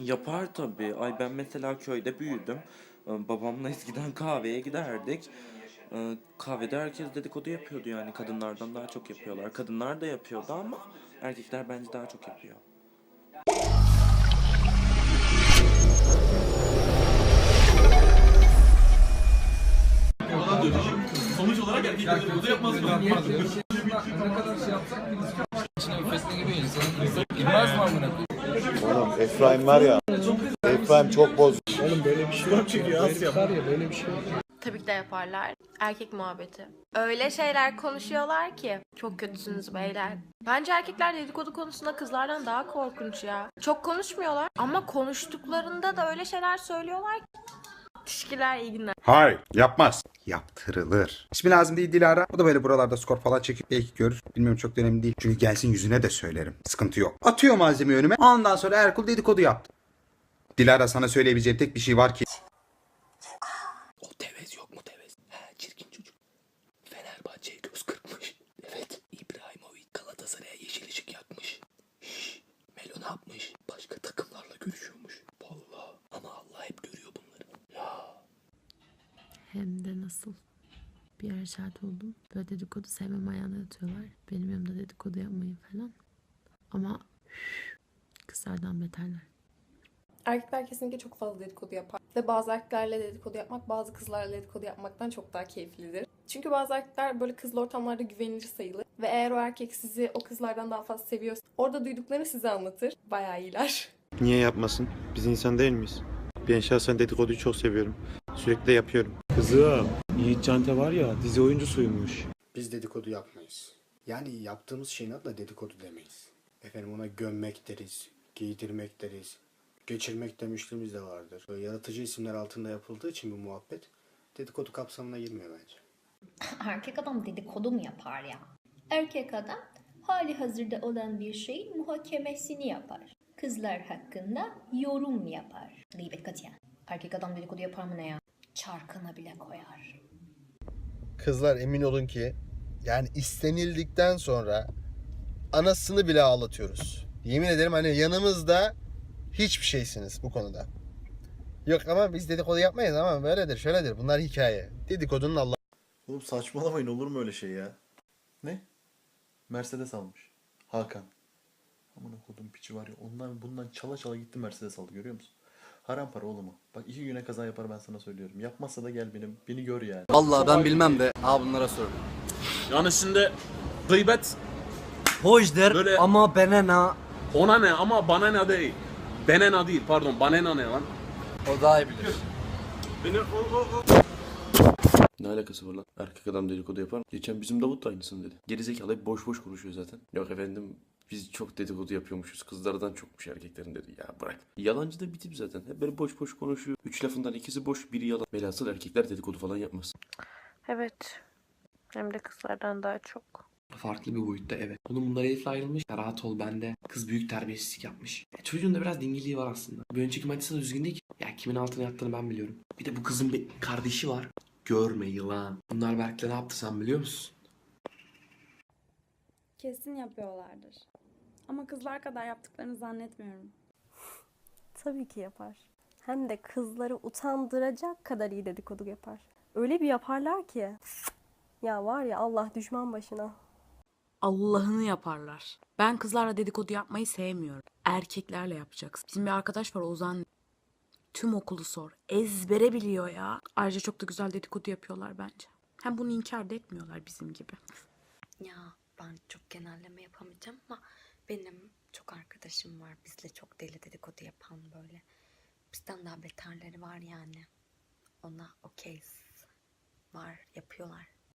Yapar tabii. Ay ben mesela köyde büyüdüm. Ee, Babamla eskiden kahveye giderdik. Ee, Kahvede herkes dedikodu yapıyordu yani. Kadınlardan daha çok yapıyorlar. Kadınlar da yapıyordu ama erkekler bence daha çok yapıyor. Sonuç olarak erkekler dedikodu yapmaz mı? Girmez mi amına koyayım? Oğlum Efraim var ya. Efraim çok bozuk. Tabii ki de yaparlar. Erkek muhabbeti. Öyle şeyler konuşuyorlar ki. Çok kötüsünüz beyler. Bence erkekler dedikodu konusunda kızlardan daha korkunç ya. Çok konuşmuyorlar ama konuştuklarında da öyle şeyler söylüyorlar ki. Teşekkürler iyi günler. Hayır yapmaz. Yaptırılır. İsmi lazım değil Dilara. O da böyle buralarda skor falan çekip belki görür. Bilmiyorum çok da önemli değil. Çünkü gelsin yüzüne de söylerim. Sıkıntı yok. Atıyor malzemeyi önüme. Ondan sonra Erkul dedikodu yaptı. Dilara sana söyleyebileceğim tek bir şey var ki. O tevez yok mu tevez? He çirkin çocuk. Fenerbahçe'ye göz kırpmış. Evet. İbrahimovic Galatasaray'a yeşil ışık yakmış. Şşş. Melo ne yapmış? Başka takımlarla görüşüyormuş. Vallahi. Ama Allah hep görüyor bunları. Ya. Hem de nasıl. Bir ara şahit oldum. Böyle dedikodu sevmem ayağına atıyorlar. Benim yanımda dedikodu yapmayın falan. Ama üf, kızlardan beterler. Erkekler kesinlikle çok fazla dedikodu yapar. Ve bazı erkeklerle dedikodu yapmak bazı kızlarla dedikodu yapmaktan çok daha keyiflidir. Çünkü bazı erkekler böyle kızlı ortamlarda güvenilir sayılır. Ve eğer o erkek sizi o kızlardan daha fazla seviyorsa orada duyduklarını size anlatır. Bayağı iyiler. Niye yapmasın? Biz insan değil miyiz? Ben şahsen dedikoduyu çok seviyorum. Sürekli de yapıyorum. Kızım, Yiğit Cante var ya dizi oyuncusuymuş. Biz dedikodu yapmayız. Yani yaptığımız şeyin adına dedikodu demeyiz. Efendim ona gömmek deriz, giydirmek deriz, geçirmek demişliğimiz de vardır. Böyle yaratıcı isimler altında yapıldığı için bu muhabbet dedikodu kapsamına girmiyor bence. Erkek adam dedikodu mu yapar ya? Erkek adam hali hazırda olan bir şeyin muhakemesini yapar. Kızlar hakkında yorum yapar. Gıybet katiyen. Erkek adam dedikodu yapar mı ne ya? Çarkına bile koyar. Kızlar emin olun ki yani istenildikten sonra anasını bile ağlatıyoruz. Yemin ederim hani yanımızda hiçbir şeysiniz bu konuda. Yok ama biz dedikodu yapmayız ama böyledir şöyledir bunlar hikaye. Dedikodunun Allah. Oğlum saçmalamayın olur mu öyle şey ya? Ne? Mercedes almış. Hakan. Aman okudum piçi var ya ondan bundan çala çala gitti Mercedes aldı görüyor musun? Haram para oğlum o. Bak iki güne kaza yapar ben sana söylüyorum. Yapmazsa da gel benim beni gör yani. Vallahi ben bilmem de. Ha bunlara sor. Yani şimdi gıybet Hoşdur Böyle- ama benena. ona ne ama bana ne değil. Benena değil pardon banena ne lan? O daha iyi bilir. Ne alakası var lan? Erkek adam dedikodu yapar mı? Geçen bizim Davut da aynısını dedi. Gerizekalı hep boş boş konuşuyor zaten. Yok efendim biz çok dedikodu yapıyormuşuz. Kızlardan çokmuş erkeklerin dedi. Ya bırak. Yalancı da bir tip zaten. Hep böyle boş boş konuşuyor. Üç lafından ikisi boş biri yalan. Velhasıl erkekler dedikodu falan yapmaz. Evet. Hem de kızlardan daha çok. Farklı bir boyutta evet. Onun bunlara herifle ayrılmış. Ya rahat ol bende. Kız büyük terbiyesizlik yapmış. Ya çocuğun da biraz dingiliği var aslında. Bir önceki maçta da düzgün değil ki. Ya kimin altına yattığını ben biliyorum. Bir de bu kızın bir kardeşi var. Görme yılan. Bunlar Berk'le ne yaptı sen biliyor musun? Kesin yapıyorlardır. Ama kızlar kadar yaptıklarını zannetmiyorum. Tabii ki yapar. Hem de kızları utandıracak kadar iyi dedikodu yapar. Öyle bir yaparlar ki. Ya var ya Allah düşman başına. Allah'ını yaparlar. Ben kızlarla dedikodu yapmayı sevmiyorum. Erkeklerle yapacaksın. Bizim bir arkadaş var Ozan. Tüm okulu sor. Ezbere biliyor ya. Ayrıca çok da güzel dedikodu yapıyorlar bence. Hem bunu inkar da etmiyorlar bizim gibi. Ya ben çok genelleme yapamayacağım ama benim çok arkadaşım var. Bizle çok deli dedikodu yapan böyle. Bizden daha beterleri var yani. Ona okey var yapıyorlar.